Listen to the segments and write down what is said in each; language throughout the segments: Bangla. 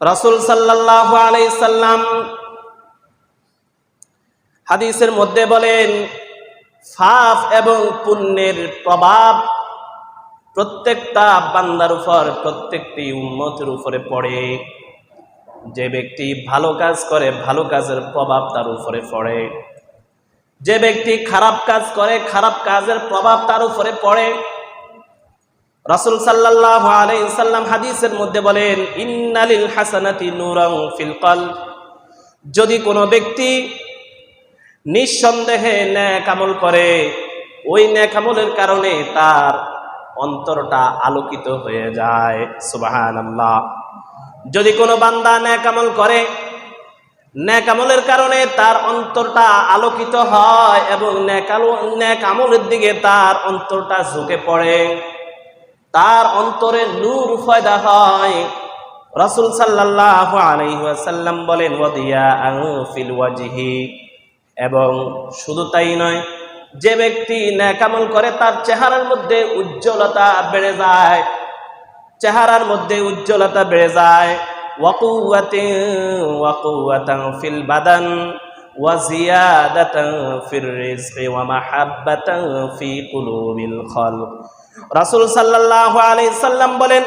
রাসূল আলাইহি সাল্লাম হাদিসের মধ্যে বলেন ফাফ এবং পুণ্যের প্রভাব প্রত্যেকটা বান্দার উপর, প্রত্যেকটি উম্মতের উপরে পড়ে। যে ব্যক্তি ভালো কাজ করে, ভালো কাজের প্রভাব তার উপরে পড়ে। যে ব্যক্তি খারাপ কাজ করে, খারাপ কাজের প্রভাব তার উপরে পড়ে। রাসূল সাল্লাল্লাহু আলাইহি সাল্লাম হাদিসের মধ্যে বলেন, ইন্নালিল হাসানাতি নুরং ফিল কলব। যদি কোনো ব্যক্তি নিঃসন্দেহে ন্যাক করে, ওই ন্যাক আমলের কারণে তার অন্তরটা আলোকিত হয়ে যায়। সুবহানাল্লাহ। যদি কোনো বান্দা ন্যাক করে, ন্যাক আমলের কারণে তার অন্তরটা আলোকিত হয় এবং ন্যাক আলো- ন্যাক আমলের দিকে তার অন্তরটা ঝুঁকে পড়ে তার অন্তরে নূর ফয়দা হয়। রাসূল সাল্লাল্লাহু আলাইহি ওয়াসাল্লাম বলেন, ওয়াদিয়া ফিল ওয়াজহি। এবং শুধু তাই নয়, যে ব্যক্তি ন্যাকামল করে, তার চেহারার মধ্যে উজ্জ্বলতা বেড়ে যায়। চেহারার মধ্যে উজ্জ্বলতা বেড়ে যায়। ওয়াকুয়াতিন ওয়াকুয়াতান ফিল বাদান ওয়াজিয়াদাতান ফির রিজকি, ওয়া মাহাব্বাতান ফি কুলুবিল খালক। রাসূল সাল্লাল্লাহু আলাইহি সাল্লাম বলেন,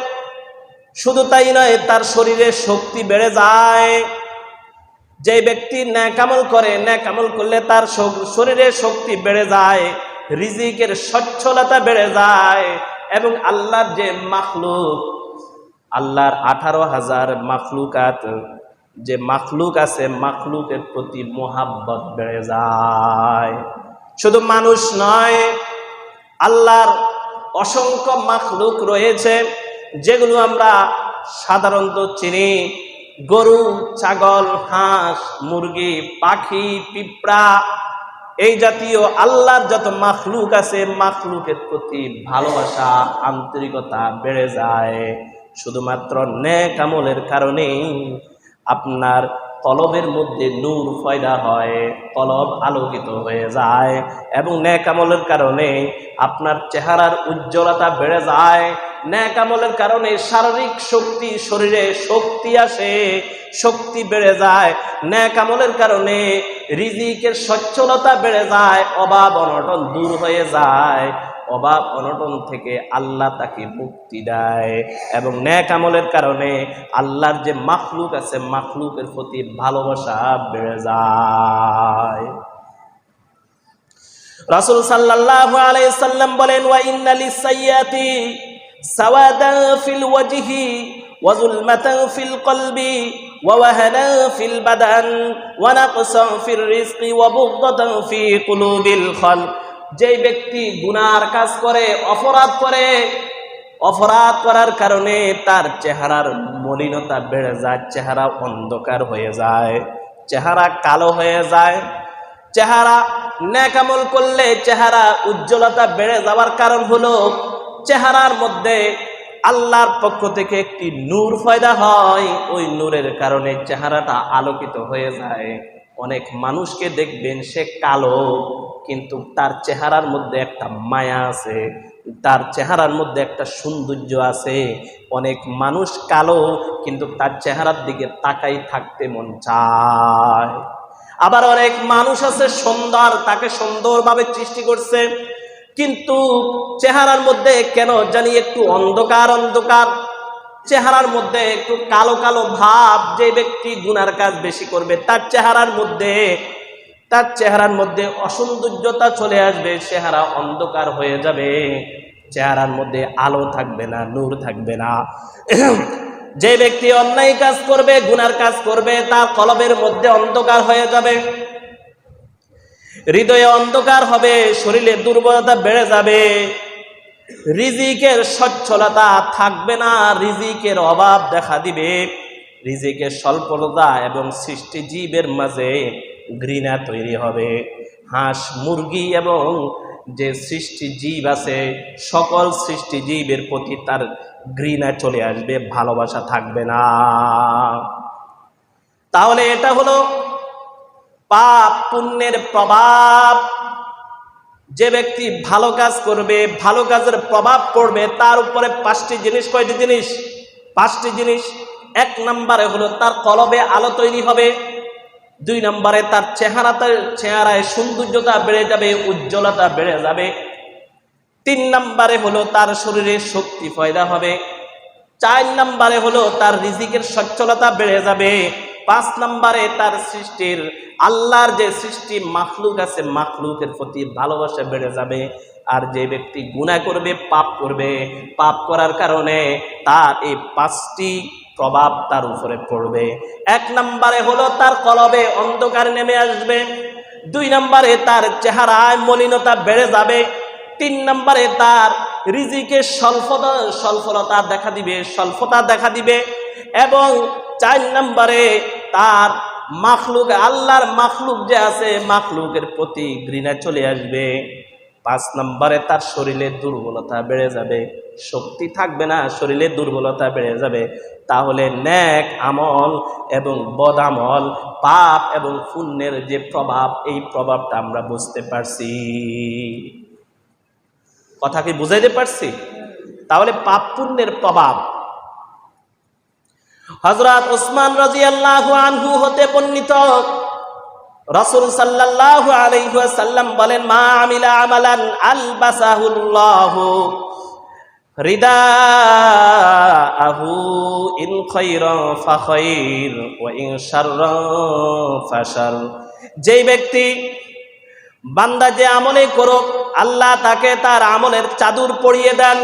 শুধু তাই নয়, তার শরীরে শক্তি বেড়ে যায়। যে ব্যক্তি ন্যাকামল করে ন্যাকামল করলে তার শরীরে শক্তি বেড়ে যায়, রিজিকের সচ্ছলতা বেড়ে যায় এবং আল্লাহর যে মাখলুক, আল্লাহর আঠারো হাজার মাখলুকাত, যে মাখলুক আছে, মাখলুকের প্রতি মোহাব্বত বেড়ে যায়। শুধু মানুষ নয়, আল্লাহর অসংখ্য মাখলুক রয়েছে, যেগুলো আমরা সাধারণত চিনি। গরু, ছাগল, হাঁস, মুরগি, পাখি, পিঁপড়া, এই জাতীয় আল্লাহর যত মাখলুক আছে, মাখলুকের প্রতি ভালোবাসা, আন্তরিকতা বেড়ে যায়। শুধুমাত্র ন্যাক আমলের কারণেই আপনার কলবের মধ্যে নূর ফয়দা হয় কলব আলোকিত হয়ে যায় এবং ন্যাক আমলের কারণে আপনার চেহারার উজ্জ্বলতা বেড়ে যায়। ন্যাক আমলের কারণে শারীরিক শক্তি শরীরে শক্তি আসে, শক্তি বেড়ে যায়। ন্যাক আমলের কারণে রিজিকের সচ্ছলতা বেড়ে যায়, অভাব অনটন দূর হয়ে যায়। অভাব অনটন থেকে আল্লাহ তাকে মুক্তি দেয় এবং ন্যাক আমলের কারণে আল্লাহর যে মাখলুক আছে, মাখলুকের প্রতি ভালোবাসা বেড়ে যায়। রাসূল সাল্লাল্লাহু আলাইহি সাল্লাম বলেন, ওয়া ইন্না লিসাইয়াতি সাওয়াদান ফিল ওয়াজহি নাকসান ফির রিজকি ওয়া যেই ব্যক্তি গুনার কাজ করে, অপরাধ করে, অপরাধ করার কারণে তার চেহারার মলিনতা বেড়ে যায়, চেহারা অন্ধকার হয়ে যায়, চেহারা কালো হয়ে যায়। চেহারা ন্যাকামল করলে চেহারা উজ্জ্বলতা বেড়ে যাওয়ার কারণ হলো, চেহারার মধ্যে আল্লাহর পক্ষ থেকে একটি নূর ফয়দা হয়, ওই নূরের কারণে চেহারাটা আলোকিত হয়ে যায়। অনেক মানুষকে দেখবেন সে কালো, কিন্তু তার চেহারার মধ্যে একটা মায়া আছে, তার চেহারার মধ্যে একটা সৌন্দর্য আছে। অনেক মানুষ কালো, কিন্তু তার চেহারার দিকে তাকাই থাকতে মন চায়। আবার অনেক মানুষ আছে সুন্দর, তাকে সুন্দরভাবে সৃষ্টি করছে, কিন্তু চেহারার মধ্যে কেন জানি একটু অন্ধকার অন্ধকার। চেহারার মধ্যে একটু কালো কালো ভাব যে ব্যক্তি গুনার কাজ বেশি করবে, তার চেহারার মধ্যে, তার চেহারার মধ্যে অসৌন্দর্যতা চলে আসবে, চেহারা অন্ধকার হয়ে যাবে। চেহারার মধ্যে আলো থাকবে না, নূর থাকবে না। যে ব্যক্তি অন্যায় কাজ করবে, গুনার কাজ করবে, তার কলবের মধ্যে অন্ধকার হয়ে যাবে। হৃদয়ে অন্ধকার হবে, শরীরে দুর্বলতা বেড়ে যাবে। রিজিকের সচ্ছলতা থাকবে না, রিজিকের অভাব দেখা দিবে। রিজিকের স্বল্পতা এবং সৃষ্টি জীবের মাঝে ঘৃণা তৈরি হবে। হাঁস, মুরগি এবং যে সৃষ্টি জীব আছে, সকল সৃষ্টি জীবের প্রতি তার ঘৃণা চলে আসবে, ভালোবাসা থাকবে না। তাহলে এটা হলো পাপ, পুণ্যের প্রভাব। যে ব্যক্তি ভালো কাজ করবে, ভালো কাজের প্রভাব পড়বে, তার উপরে পাঁচটি জিনিস, কয়টি জিনিস? পাঁচটি জিনিস। এক নম্বরে হলো তার কলবে আলো তৈরি হবে। দুই নম্বরে তার চেহারাতে চেহারায় সৌন্দর্যতা বেড়ে যাবে, উজ্জ্বলতা বেড়ে যাবে। তিন নম্বরে হলো তার শরীরে শক্তি পয়দা হবে। চার নম্বরে হলো তার রিজিকের সচ্ছলতা বেড়ে যাবে। পাঁচ নম্বরে তার সৃষ্টির, আল্লাহর যে সৃষ্টি মাখলুক আছে, মাখলুকের প্রতি ভালোবাসা বেড়ে যাবে। আর যে ব্যক্তি গুণা করবে, পাপ করবে, পাপ করার কারণে তার এই পাঁচটি প্রভাব তার উপরে পড়বে। এক নম্বরে হলো তার কলবে অন্ধকার নেমে আসবে। দুই নম্বরে তার চেহারায় মলিনতা বেড়ে যাবে। তিন নম্বরে তার রিজিকে স্বল্পতা স্বল্পতা দেখা দিবে, স্বল্পতা দেখা দিবে। এবং চার নম্বরে তার মাখলুক, আল্লাহর মাখলুক যে আছে, মাখলুকের প্রতি ঘৃণা চলে আসবে। পাঁচ নম্বরে তার শরীরে দুর্বলতা বেড়ে যাবে। শক্তি থাকবে না শরীরে দুর্বলতা বেড়ে যাবে। তাহলে ন্যাক আমল এবং বদ আমল, পাপ এবং পুণ্যের যে প্রভাব, এই প্রভাবটা আমরা বুঝতে পারছি। কথা কি বুঝাইতে পারছি? তাহলে পাপ পুণ্যের প্রভাব হজরত ওসমান রাজি আল্লাহ আনহু হতে বর্ণিত। রসুল সাল্লাল্লাহু আলাইহি ওয়াসাল্লাম বলেন, মা আমিলা আমালান ইন শাররা যেই ব্যক্তি বান্দা যে আমলে করুক, আল্লাহ তাকে তার আমলের চাদর পরিয়ে দেন।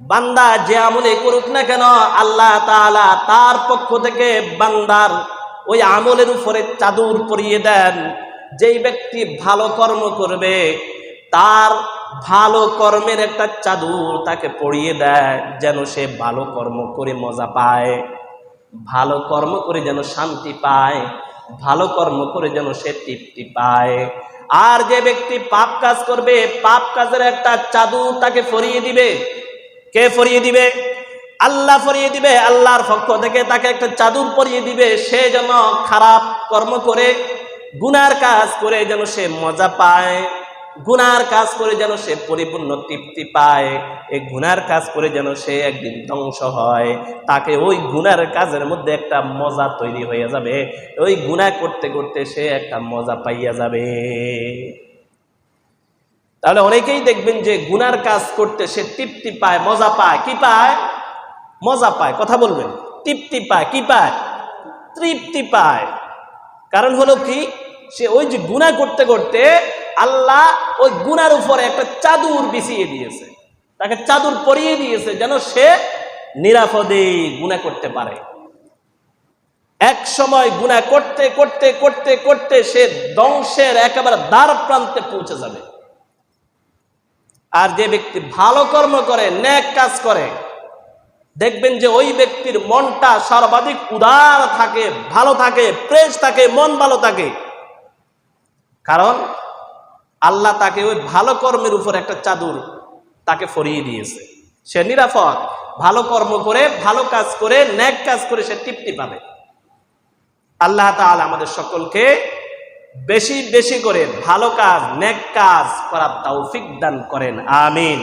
বান্দা যে আমলে করুক না কেন, আল্লাহ তাআলা তার পক্ষ থেকে বান্দার ওই আমলের উপরে চাদর পরিয়ে দেন। যেই ব্যক্তি ভালো কর্ম করবে, তার ভালো কর্মের একটা চাদর তাকে পরিয়ে দেয়, যেন সে ভালো কর্ম করে মজা পায়। ভালো কর্ম করে যেন শান্তি পায়, ভালো কর্ম করে যেন সে তৃপ্তি পায়। আর যে ব্যক্তি পাপ কাজ করবে, পাপ কাজের একটা চাদর তাকে ফরিয়ে দিবে কে ফরিয়ে দিবে? আল্লাহ ফরিয়ে দিবে, আল্লাহর পক্ষ থেকে তাকে একটা চাদুর পরিয়ে দিবে, সে যেন খারাপ কর্ম করে, গুনার কাজ করে যেন সে মজা পায়, গুনার কাজ করে যেন সে পরিপূর্ণ তৃপ্তি পায় এই গুনার কাজ করে যেন সে একদিন ধ্বংস হয়, তাকে ওই গুনার কাজের মধ্যে একটা মজা তৈরি হয়ে যাবে, ওই গুনাহ করতে করতে সে একটা মজা পাইয়া যাবে। তাহলে অনেকেই দেখবেন যে গুনার কাজ করতে সে তৃপ্তি পায়, মজা পায়। কি পায়? মজা পায়। কথা বলবেন। তৃপ্তি পায়। কি পায়? তৃপ্তি পায়। কারণ হলো কি? সে ওই যে গুনাহ করতে করতে আল্লাহ ওই গুনার উপরে একটা চাদুর বিছিয়ে দিয়েছে। তাকে চাদুর পরিয়ে দিয়েছে যেন সে নিরাপদে গুনাহ করতে পারে। এক সময় গুনাহ করতে করতে করতে করতে সে ধ্বংসের একেবারে দ্বার প্রান্তে পৌঁছে যাবে। আর যে ব্যক্তি ভালো কর্ম করে, ন্যাক কাজ করে, দেখবেন যে ওই ব্যক্তির মনটা সর্বাধিক উদার থাকে, ভালো থাকে, ফ্রেশ থাকে, মন ভালো থাকে। কারণ আল্লাহ তাকে ওই ভালো কর্মের উপর একটা চাদর তাকে ফরিয়ে দিয়েছে। সে নিরাপদ। ভালো কর্ম করে, ভালো কাজ করে, ন্যাক কাজ করে সে তৃপ্তি পাবে। আল্লাহ তাআলা আমাদের সকলকে বেশি বেশি করে ভালো কাজ নেক কাজ করার তৌফিক দান করেন আমিন।